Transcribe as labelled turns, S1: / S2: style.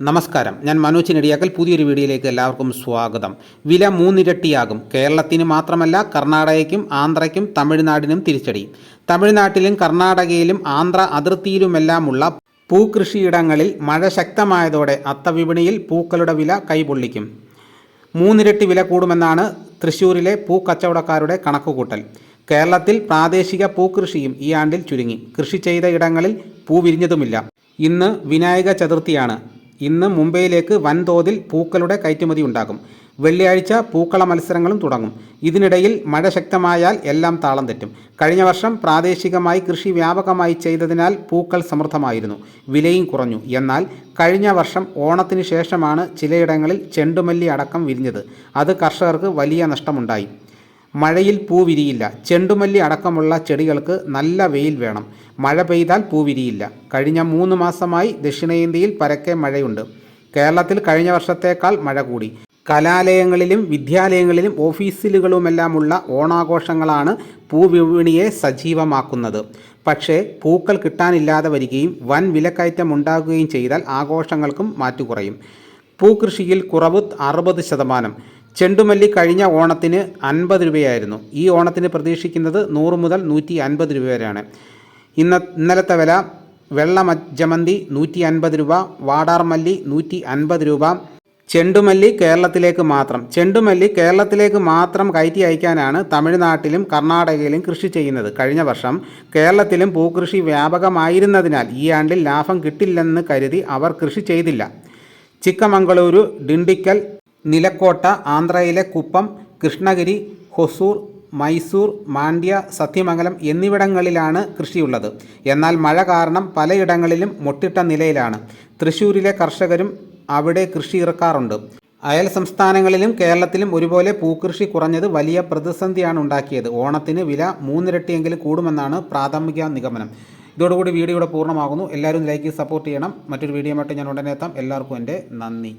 S1: നമസ്കാരം. ഞാൻ മനോജ് നെടിയാക്കൽ. പുതിയൊരു വീഡിയോയിലേക്ക് എല്ലാവർക്കും സ്വാഗതം. വില മൂന്നിരട്ടിയാകും. കേരളത്തിന് മാത്രമല്ല കർണാടകയ്ക്കും ആന്ധ്രയ്ക്കും തമിഴ്നാടിനും തിരിച്ചടി. തമിഴ്നാട്ടിലും കർണാടകയിലും ആന്ധ്ര അതിർത്തിയിലുമെല്ലാമുള്ള പൂക്കൃഷിയിടങ്ങളിൽ മഴ ശക്തമായതോടെ അത്തവിപണിയിൽ പൂക്കളുടെ വില കൈപൊള്ളിക്കും. മൂന്നിരട്ടി വില കൂടുമെന്നാണ് തൃശ്ശൂരിലെ പൂക്കച്ചവടക്കാരുടെ കണക്കുകൂട്ടൽ. കേരളത്തിൽ പ്രാദേശിക പൂക്കൃഷിയും ഈ ആണ്ടിൽ ചുരുങ്ങി. കൃഷി ചെയ്ത ഇടങ്ങളിൽ പൂ വിരിഞ്ഞതുമില്ല. ഇന്ന് വിനായക ചതുർത്ഥിയാണ്. ഇന്ന് മുംബൈയിലേക്ക് വൻതോതിൽ പൂക്കളുടെ കയറ്റുമതി ഉണ്ടാകും. വെള്ളിയാഴ്ച പൂക്കള മത്സരങ്ങളും തുടങ്ങും. ഇതിനിടയിൽ മഴ ശക്തമായാൽ എല്ലാം താളം തെറ്റും. കഴിഞ്ഞ വർഷം പ്രാദേശികമായി കൃഷി വ്യാപകമായി ചെയ്തതിനാൽ പൂക്കൾ സമൃദ്ധമായിരുന്നു. വിലയും കുറഞ്ഞു. എന്നാൽ കഴിഞ്ഞ വർഷം ഓണത്തിന് ശേഷമാണ് ചിലയിടങ്ങളിൽ ചെണ്ടുമല്ലി അടക്കം വിരിഞ്ഞത്. അത് കർഷകർക്ക് വലിയ നഷ്ടമുണ്ടായി. മഴയിൽ പൂവിരിയില്ല ചെണ്ടുമല്ലി അടക്കമുള്ള ചെടികൾക്ക് നല്ല വെയിൽ വേണം. മഴ പെയ്താൽ പൂവിരിയില്ല കഴിഞ്ഞ മൂന്ന് മാസമായി ദക്ഷിണേന്ത്യയിൽ പരക്കെ മഴയുണ്ട്. കേരളത്തിൽ കഴിഞ്ഞ വർഷത്തേക്കാൾ മഴ കൂടി. കലാലയങ്ങളിലും വിദ്യാലയങ്ങളിലും ഓഫീസിലുകളുമെല്ലാമുള്ള ഓണാഘോഷങ്ങളാണ് പൂവിപണിയെ സജീവമാക്കുന്നത്. പക്ഷേ പൂക്കൾ കിട്ടാനില്ലാതെ വരികയും വൻ വിലക്കയറ്റം ഉണ്ടാകുകയും ചെയ്താൽ ആഘോഷങ്ങൾക്കും മാറ്റു കുറയും പൂക്കൃഷിയിൽ കുറവ് അറുപത് ശതമാനം. ചെണ്ടുമല്ലി കഴിഞ്ഞ ഓണത്തിന് അൻപത് രൂപയായിരുന്നു. ഈ ഓണത്തിന് പ്രതീക്ഷിക്കുന്നത് നൂറ് മുതൽ നൂറ്റി അൻപത് രൂപ വരെയാണ്. ഇന്ന ഇന്നലത്തെ വില വെള്ള ജമന്തി നൂറ്റി അൻപത് രൂപ വാടാർമല്ലി നൂറ്റി അൻപത് രൂപ. ചെണ്ടുമല്ലി കേരളത്തിലേക്ക് മാത്രം. ചെണ്ടുമല്ലി കേരളത്തിലേക്ക് മാത്രം കയറ്റി അയക്കാനാണ് തമിഴ്നാട്ടിലും കർണാടകയിലും കൃഷി ചെയ്യുന്നത്. കഴിഞ്ഞ വർഷം കേരളത്തിലും പൂക്കൃഷി വ്യാപകമായിരുന്നതിനാൽ ഈ ആണ്ടിൽ ലാഭം കിട്ടില്ലെന്ന് കരുതി അവർ കൃഷി ചെയ്തില്ല. ചിക്കമംഗളൂരു ഡിണ്ടിക്കൽ നിലക്കോട്ട ആന്ധ്രയിലെ കുപ്പം കൃഷ്ണഗിരി ഹൊസൂർ മൈസൂർ മാണ്ഡ്യ സത്യമംഗലം എന്നിവിടങ്ങളിലാണ് കൃഷിയുള്ളത്. എന്നാൽ മഴ കാരണം പലയിടങ്ങളിലും മൊട്ടിട്ട നിലയിലാണ്. തൃശ്ശൂരിലെ കർഷകരും അവിടെ കൃഷി ഇറക്കാറുണ്ട്. അയൽ സംസ്ഥാനങ്ങളിലും കേരളത്തിലും ഒരുപോലെ പൂക്കൃഷി കുറഞ്ഞത് വലിയ പ്രതിസന്ധിയാണ് ഉണ്ടാക്കിയത്. ഓണത്തിന് വില മൂന്നിരട്ടിയെങ്കിലും കൂടുമെന്നാണ് പ്രാഥമിക നിഗമനം. ഇതോടുകൂടി വീഡിയോ ഇവിടെ പൂർണമാകുന്നു. എല്ലാവരും ലൈക്ക് സപ്പോർട്ട് ചെയ്യണം. മറ്റൊരു വീഡിയോ ആയിട്ട് ഞാൻ ഉടനെ എത്താം. എല്ലാവർക്കും എന്റെ നന്ദി.